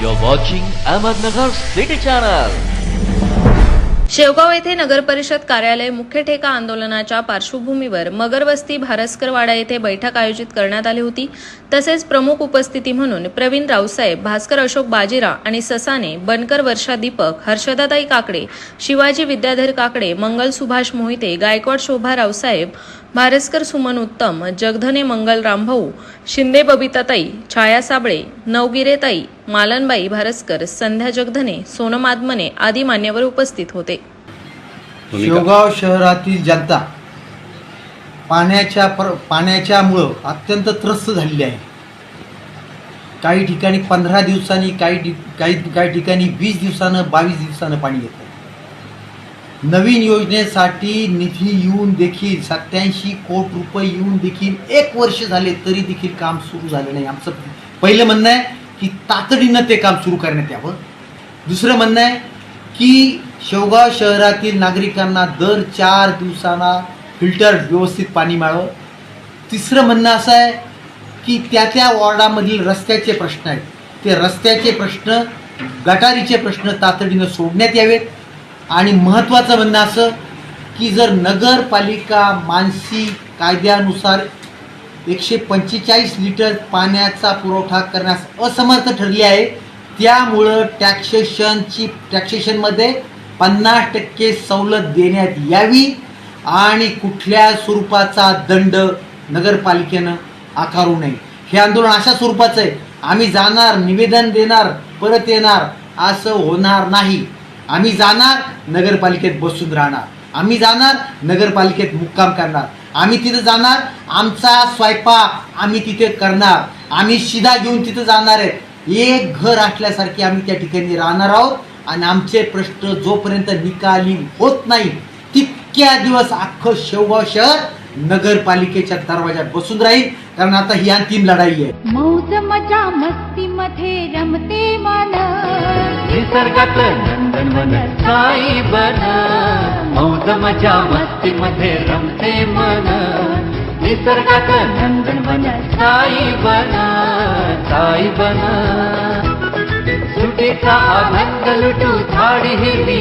You're watching Ahmednagar City Channel. Shevgaon येथे नगर परिषद कार्यालय मुख्य ठेका आंदोलनाच्या पार्श्वभूमीवर मगरवस्ती भारस्करवाडा येथे बैठक आयोजित करण्यात आली होती तसेच प्रमुख उपस्थिती म्हणून प्रवीण रावसाहेब भास्कर अशोक बाजीरा आणि ससाने बनकर वर्षा दीपक हर्षदाताई काकडे शिवाजी विद्याधर काकडे मंगल सुभाष मोहिते गायकवाड शोभा रावसाहेब भारसकर सुमन उत्तम जगधने मंगल रामभाऊ शिंदे बबिताताई छाया साबळे नवगिरेताई मालनबाई भारसकर संध्या जगधने सोनम आदमने आदी मान्यवर उपस्थित होते. शेवगाव शहरातील जनता पाण्याच्या पर पाण्याच्यामुळं अत्यंत त्रस्त झालेली आहे. काही ठिकाणी पंधरा दिवसांनी काही काही काही ठिकाणी वीस दिवसानं बावीस दिवसानं पाणी येतं. नवीन योजनेसाठी निधी येऊन देखील सत्याऐंशी कोट रुपये येऊन देखील एक वर्ष झाले तरी देखील काम सुरू झालं नाही. आमचं पहिलं म्हणणं आहे की तातडीनं ते काम सुरू करण्यात यावं. दुसरं म्हणणं आहे की शेवगाव शहरातील नागरिकांना दर चार दिवसांना फिल्टर व्यवस्थित पाणी मिळावं. तिसरं म्हणणं असं आहे की त्या त्या वॉर्डामधील रस्त्याचे प्रश्न आहेत. ते रस्त्याचे प्रश्न गटारीचे प्रश्न तातडीनं सोडण्यात यावेत. आणि महत्त्वाचं म्हणणं असं की जर नगरपालिका मानसी कायद्यानुसार एकशे पंचेचाळीस लिटर पाण्याचा पुरवठा करण्यास असमर्थ ठरली आहे त्यामुळं टॅक्सेशनची टॅक्सेशनमध्ये पन्नास टक्के सवलत देण्यात यावी आणि कुठल्या स्वरूपाचा दंड नगरपालिकेनं आकारू नये. हे आंदोलन अशा स्वरूपाचं आहे. आम्ही जाणार निवेदन देणार परत येणार असं होणार नाही. आम्ही जाणार नगरपालिकेत बसून राहणार. आम्ही जाणार नगरपालिकेत मुक्काम करणार. आम्ही तिथं जाणार आमचा स्वयंपाक आम्ही तिथे करणार. आम्ही शिधा घेऊन तिथं जाणार आहेत एक घर असल्यासारखे आम्ही त्या ठिकाणी राहणार आहोत आणि आमचे प्रश्न जोपर्यंत निकाली होत नाही तितक्या दिवस अख्खं शेवगाव शहर नगरपालिकेच्या दरवाज्यात बसून राहील. कारण आता ही अंतिम लढाई आहे. मौज मजा मस्ती मध्ये रमते मन निसर्गात नंदनवन साई बन मौज मजा मस्ती मध्ये रमते मन निसर्गात नंदनवन साई बन साई बन सुटीचा आनंद लुटू झाडी हिरवी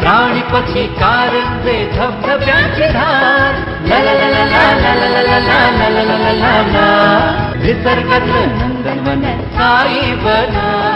प्राणी पक्षी कारंजे धबधब्याची धार ला ला ला ला ला ला ला ला ला ला ला ला निसर्गात नंदनवन साई बना